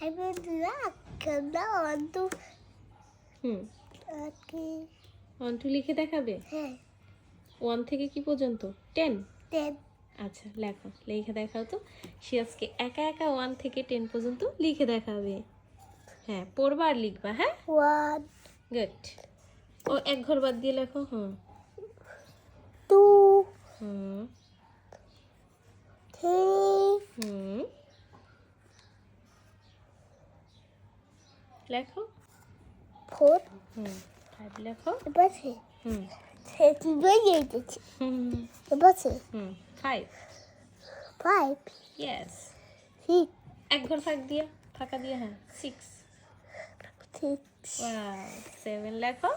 High বন্ধুরা কেমন অন্ত হুম। টু লিখে দেখাবে? হ্যাঁ। ওয়ান থেকে কি পর্যন্ত? টেন টেন আচ্ছা লেখো। লিখে দেখাও তো। সে আজকে একা একা ওয়ান থেকে টেন পর্যন্ত লিখে দেখাবে। হ্যাঁ পড়বা আর লিখবা হ্যাঁ? ওয়ান গুড ও এক ঘর বাদ দিয়ে লেখো হুম। টু হুম। থ্রি হুম। লেখো। ফোর। হুম ফাইভ লেখো। এবার hmm. Five five yes six এক ঘর ফাঁক দিয়া ফাঁকা দিয়া হ্যাঁ সিক্স সিক্স সেভেন লেখো।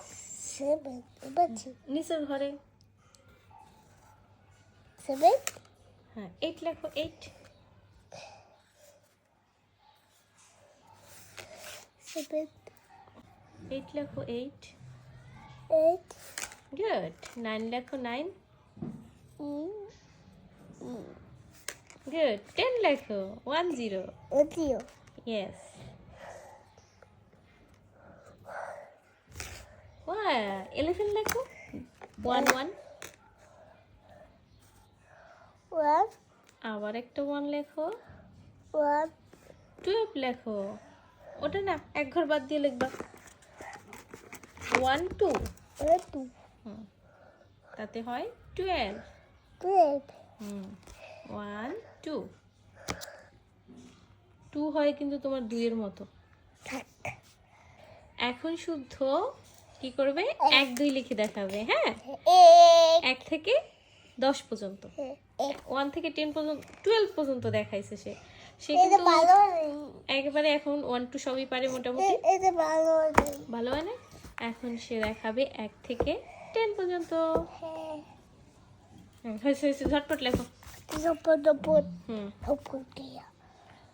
সেভেন এবার নিচের ঘরে। সেভেন হ্যাঁ এইট লেখো এইট সেভেন এইট লেখো এইট এইট গুড নাইন লেখো নাইন গুড টেন লেখো ওয়ান জিরো ওটিও Yes. Wow, elephant লেখো ওয়ান ওয়ান ওয়ান আবার একটা ওয়ান লেখো ওয়ান টুয়েলভ লেখো ওটা না এক ঘর বাদ দিয়ে লিখবা। ওয়ান টু টু তাতে হয় twelve twelve hmm. One two two হয় কিন্তু তোমার দুইয়ের মতো। এখন শুদ্ধ কি করবে? এক। দুই লিখে দেখাবে হ্যাঁ? এক। এক থেকে দশ পর্যন্ত। ওয়ান থেকে টেন পর্যন্ত টুয়েলভ পর্যন্ত দেখাইছে সে। সে কিন্তু একেবারে এখন ওয়ান টু সবই পারে মোটামুটি। ভালো হয় এখন সে দেখাবে এক থেকে টেন পর্যন্ত। হ্যাঁ। হুম, হয়েছে হয়েছে ঝটপট লেখো।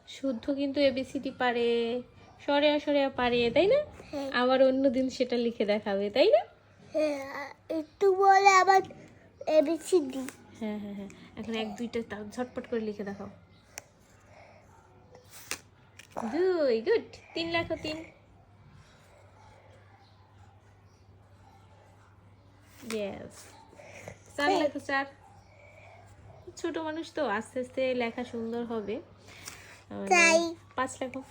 শুদ্ধ কিন্তু এবিসিডি পারে সরে সরে পারে তাই না? হ্যাঁ। আবার অন্য দিন সেটা লিখে দেখাবে তাই না? হ্যাঁ একটু বলে আবার এবিসিডি হ্যাঁ হ্যাঁ হ্যাঁ। এখন এক দুইটা ঝটপট করে লিখে দেখাও। দুই গুড। তিন লেখো তিন। ইয়েস চার লেখো চার। ছোট মানুষ তো আস্তে আস্তে লেখা সুন্দর হবে। পাঁচ লেখো।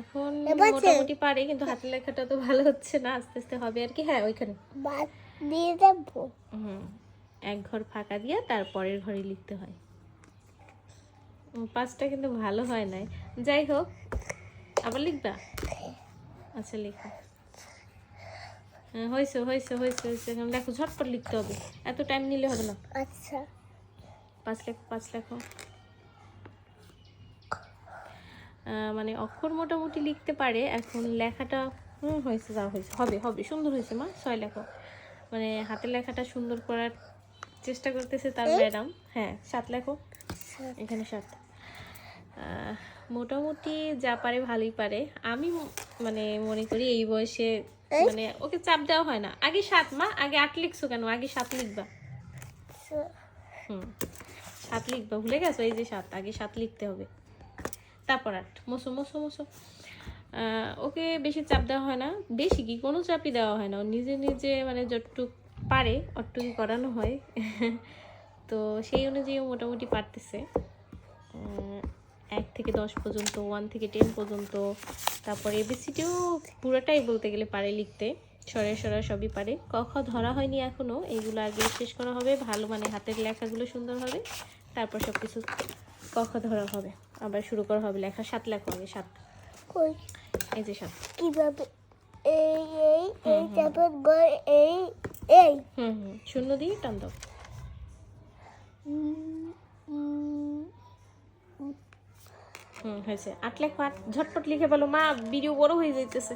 এখন মোটামুটি পারে কিন্তু হাতের লেখাটা তো ভালো হচ্ছে না আস্তে আস্তে হবে আর কি। হ্যাঁ ওইখানে। বাদ দিয়ে হুম এক ঘর ফাঁকা দিয়ে তারপরের ঘরে লিখতে হয়। পাঁচটা কিন্তু ভালো হয় নাই। যাই হোক আবার লিখবা? আচ্ছা লিখো। হ্যাঁ হয়েছে হয়েছে হয়েছে হয়েছে। এখন লেখো ঝটপট লিখতে হবে। এত টাইম নিলে হবে না। আচ্ছা। পাঁচ লেখো পাঁচ লেখো। মানে অক্ষর মোটামুটি লিখতে পারে। এখন লেখাটা হুম হয়েছে যা হয়েছে। হবে হবে সুন্দর হয়েছে মা। ছয় লেখো। মানে হাতের লেখাটা সুন্দর করার চেষ্টা করতেছে তার ম্যাডাম। হ্যাঁ সাত লেখো। এখানে সাত। মোটামুটি যা পারে ভালোই পারে। আমি মানে মনে করি এই বয়সে মানে ওকে চাপ দেওয়া হয় না। আগে সাত মা আগে আট লিখছো কেন? আগে সাত লিখবা। হুম সাত লিখবা। ভুলে গেছো এই যে সাত আগে সাত লিখতে হবে। তারপর আট। মোসো মোসো মোসো ওকে বেশি চাপ দেওয়া হয় না। বেশি কি? কোনো চাপই দেওয়া হয় না। ও নিজে নিজে মানে যতটুক পারে অতটুকুই করানো হয়। তো সেই অনুযায়ী ও মোটামুটি পারতেছে। এক থেকে দশ পর্যন্ত ওয়ান থেকে টেন পর্যন্ত তারপরে এবিসিটিও পুরোটাই বলতে গেলে পারে লিখতে সরে সরা সবই পারে। ক খ ধরা হয়নি এখনও এইগুলো আগে শেষ করা হবে ভালো মানে হাতের লেখাগুলো সুন্দর হবে তারপর সব কিছু ক খ ধরা হবে আবার শুরু করা হবে লেখা সাত লেখা হবে সাত। এই যে সাত। কীভাবে? এই এই এই তারপর এই এই। হুম হুম। শূন্য দিয়ে টান দাও। হুম হয়েছে আট লেখো আট ঝটপট লিখে বলো মা ভিডিও বড় হয়ে যাইতেছে।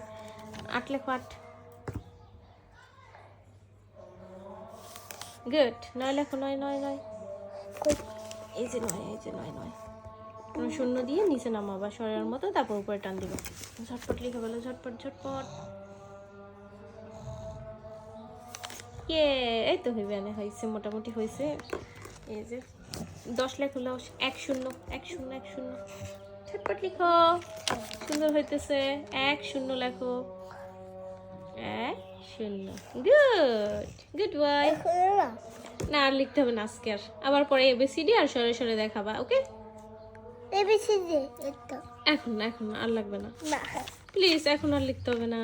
আট লেখো আট গুড নয় লেখো, নয় নয় নয়। এই যে নয়, এই যে নয় নয়। শূন্য দিয়ে নিচে নামাবা সরার মতো, তারপর উপরে টান দিবা। ঝটপট লিখে বলো ঝটপট ঝটপট। ইয়ে এই তো হইবে না হয়েছে মোটামুটি হয়েছে এই যে, দশ লেখ হলো এক শূন্য এক শূন্য এক শূন্য। ছটপট লিখো। সুন্দর হইতেছে। এক শূন্য লেখো। এক শূন্য। গুড। Good boy. না আর লিখতে হবে না আজকে আর। আবার পরে এবিসিডি আর সরে সরে দেখাবা ওকে? এবিসি দে এটা এখন না এখন আর লাগবে না। না। প্লিজ এখন আর লিখতে হবে না।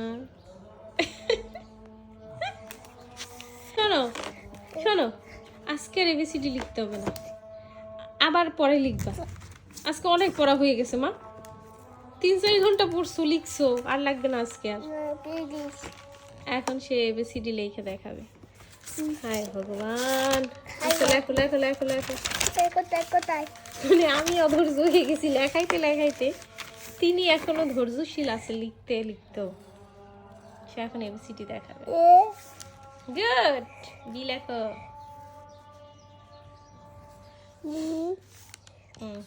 শোনো শোনো আজকে আর এবিসিডি লিখতে হবে না। আবার পরে লিখবা। আজকে অনেক পড়া হয়ে গেছে মা। তিন চার ঘণ্টা পড়ছো লিখছো আর লাগবে না আজকে আর। এখন সে এবিসিডি লিখে দেখাবে। হায় ভগবান। লেখো লেখো লেখো লেখো মানে আমি অধৈর্য হয়ে গেছি লেখাইতে লেখাইতে। তিনি এখনও ধৈর্যশীল আছে লিখতে লিখতেও। সে এখন এবিসিডি দেখাবে। গুড! বি লেখো।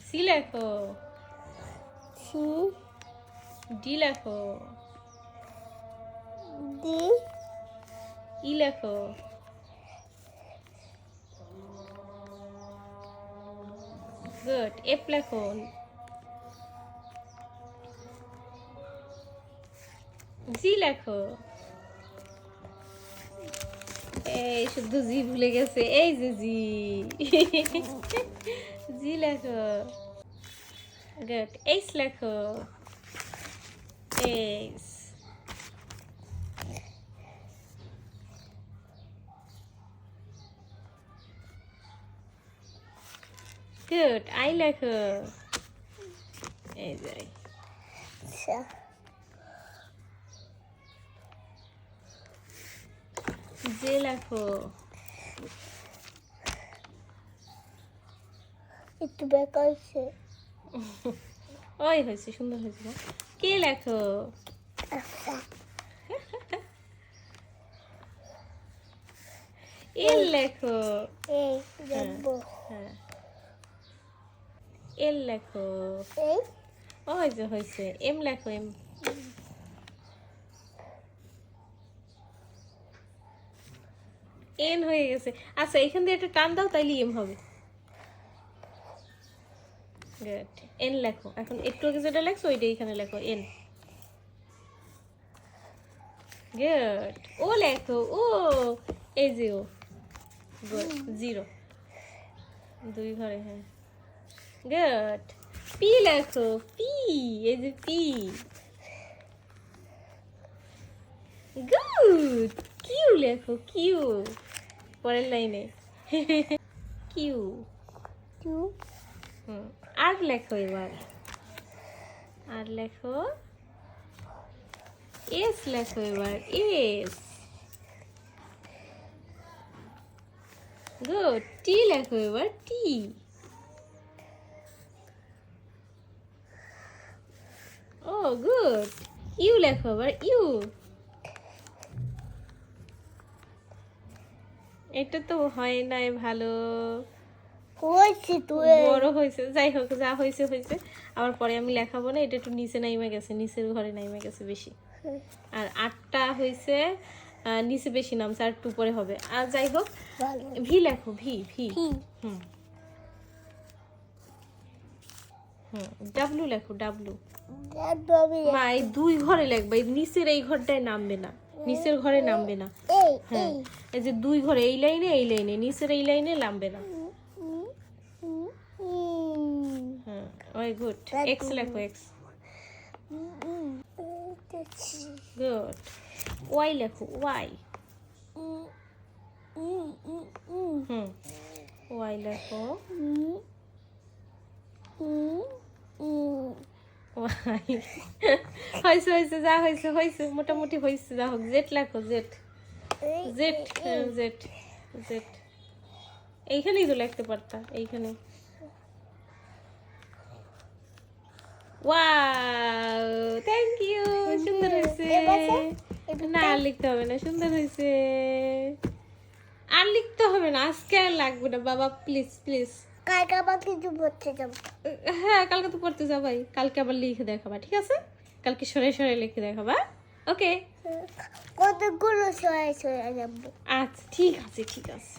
সি লেখো। সি। ডি লেখো। ডি। ই লেখো। গুড এফ লেখো। জি লেখো। এই শুধু জি ভুলে গেছে। এই যে জি। জি লেখো গুড এইস লেখো এইস গুড আই লেখো এই যাই জে লেখো একটু বেকার হয়েছে। ওই হয়েছে সুন্দর হয়েছে কে লেখো? আচ্ছা। এল লেখো। এই হ্যাঁ এল লেখো। ওই যে হয়েছে এম লেখো এম। এন হয়ে গেছে। আচ্ছা এখান দিয়ে একটা টান দাও তাইলে এম হবে। গুড এন লেখো। এখন একটু আগে যেটা লেখছো ওইটা এখানে লেখো এন গুড ও লেখো ও এই যে ও। গুড জিরো দুই ঘরে হ্যাঁ। গুড পি লেখো পি এই যে পি গুড কিউ লেখো কিউ পরের লাইনে। কিউ টু হুম। আর লেখো এবার। আর লেখো। এস লেখো এবার, এস। গুড, টি লেখো এবার, টি। ও, গুড, ইউ লেখো এবার, ইউ। এটা তো হয় নাই ভালো। হয়েছে তুই বড় হয়েছে যাই হোক যা হয়েছে হয়েছে। আবার পরে আমি লেখাবো না এটা একটু নিচে নাইমে গেছে নিচের ঘরে নাইমে গেছে বেশি। আর আটটা হয়েছে নিচে বেশি নামছে আর একটু পরে হবে। আর যাই হোক ভি লেখো V V. Hmm. Hmm W লেখো ডাব্লু মা এই দুই ঘরে লাগবে এই নিচের এই ঘরটায় নামবে না নিচের ঘরে নামবে না। হ্যাঁ এই যে দুই ঘরে এই লাইনে এই লাইনে নিচের এই লাইনে নামবে না। ওয়াই লেখো ওয়াই উম, উম, উম, উম, হুম ওয়াই লেখো উম, উম, উম। ওয়াই হয়েছে হয়েছে যা হয়েছে হয়েছে মোটামুটি হয়েছে যা হোক জেট লেখো জেট জেট জেট জেট এইখানেই তো লিখতে পারতা এইখানে ওয়াও থ্যাংক ইউ সুন্দর হয়েছে না আর লিখতে হবে না সুন্দর হয়েছে আর লিখতে হবে না আজকে আর লাগবে না বাবা প্লিজ প্লিজ কালকে আবার কিছু পড়তে যাব হ্যাঁ কালকে তো পড়তে যাবাই কালকে আবার লিখে দেখাবা ঠিক আছে কালকে সরে সরে লিখে দেখাবা ওকে কতগুলো সবাই সবাই যাব আচ্ছা ঠিক আছে ঠিক আছে